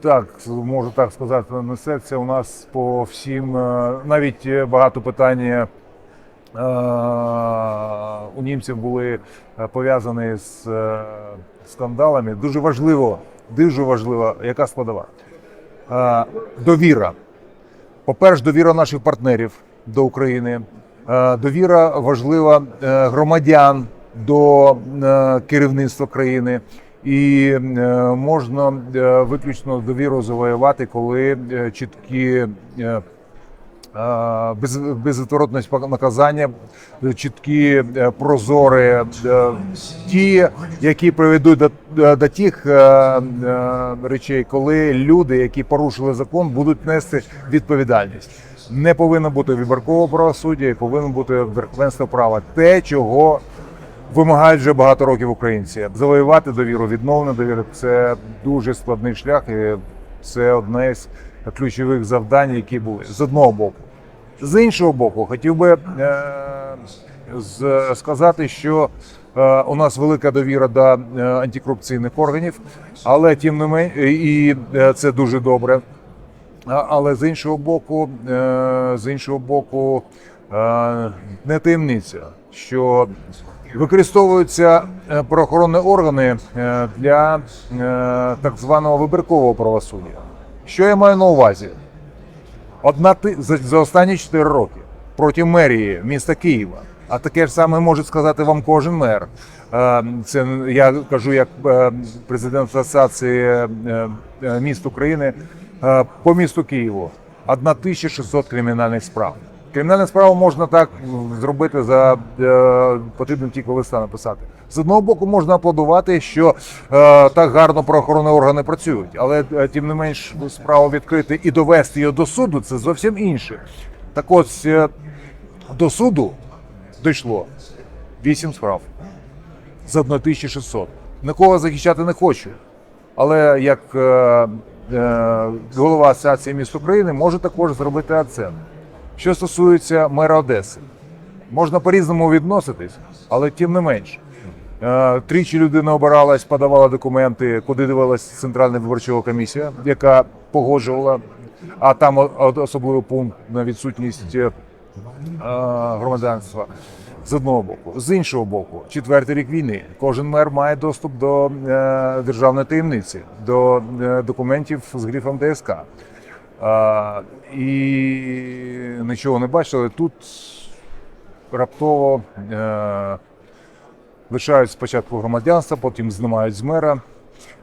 так, можу так сказати, несеться у нас по всім, е, навіть багато питань е, у німців були е, пов'язані з скандалами. Дуже важливо, дуже важливо, яка складова. Довіра. По-перше, довіра наших партнерів до України, довіра важлива громадян до керівництва країни. І е, можна е, виключно довіру завоювати, коли е, чіткі без, безвідворотність наказання, чіткі прозорі ті, які приведуть до, до, тих речей, коли люди, які порушили закон, будуть нести відповідальність. Не повинно бути вибіркового правосуддя, і повинно бути верховенство права. Те, чого вимагають вже багато років українці. Завоювати довіру, відновлення довіри це дуже складний шлях, і це одне з ключових завдань, які були з одного боку. З іншого боку, хотів би е, сказати, що е, у нас велика довіра до е, антикорупційних органів, але тим не менш, і е, це дуже добре. Але з іншого боку, е, з іншого боку, не таємниця, що використовуються е, правоохоронні органи е, для е, так званого вибіркового правосуддя. Що я маю на увазі? Одна ти за, останні 4 роки проти мерії міста Києва. А таке ж саме може сказати вам кожен мер. Е, Це я кажу як е, президент Асоціації е, е, міст України е, по місту Києву. 1600 кримінальних справ. Кримінальну справу можна так зробити за е, потрібно тільки листа написати. З одного боку, можна аплодувати, що е, так гарно правоохоронні органи працюють, але е, тим не менш справу відкрити і довести її до суду це зовсім інше. Так ось до суду дійшло 8 справ з 1600. Нікого захищати не хочу. Але як е, е, голова Асоціації міст України можу також зробити акцент. Що стосується мера Одеси, можна по-різному відноситись, але тим не менш. Е, Тричі людина обиралась, подавала документи, куди дивилась Центральна виборча комісія, яка погоджувала, а там особливий пункт на відсутність е, громадянства. З одного боку, з іншого боку, четвертий рік війни. Кожен мер має доступ до е, державної таємниці, до е, документів з грифом ДСК. А, і нічого не бачили. Тут раптово е, лишають спочатку громадянства, потім знімають з мера.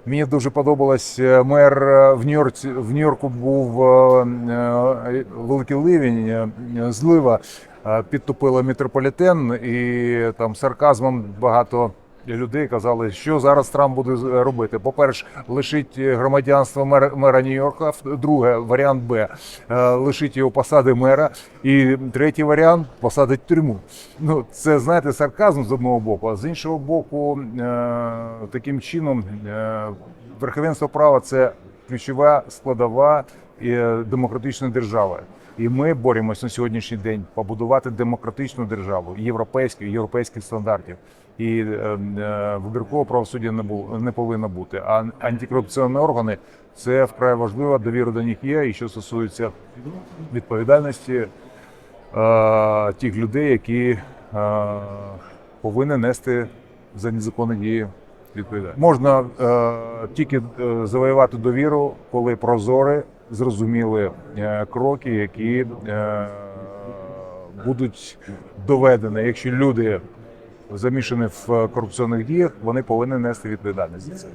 Мені дуже подобалось е, мер е, в Нью-Йорці. В Нью-Йорку був е, е, великий ливень, е, злива е, підтопила метрополітен, і там сарказмом багато людей казали, що зараз Трамп буде робити. По-перше, лишить громадянство мера, мера Нью-Йорка. Друге, варіант Б е, лишить його посади мера. І третій варіант посадить тюрму. Ну це знаєте, сарказм з одного боку, а з іншого боку, е, таким чином е, верховенство права це ключова складова е, демократичної держави. І ми боремося на сьогоднішній день побудувати демократичну державу, європейську, європейських стандартів. І е, е, вибіркового правосуддя не було не повинно бути. А антикорупційні органи це вкрай важливо. Довіра до них є. І що стосується відповідальності е, тих людей, які е, повинні нести за незаконні дії відповідальність. Можна е, тільки е, завоювати довіру, коли прозорі, зрозуміли е, кроки, які е, будуть доведені. Якщо люди замішані в корупційних діях, вони повинні нести відповідальність за це.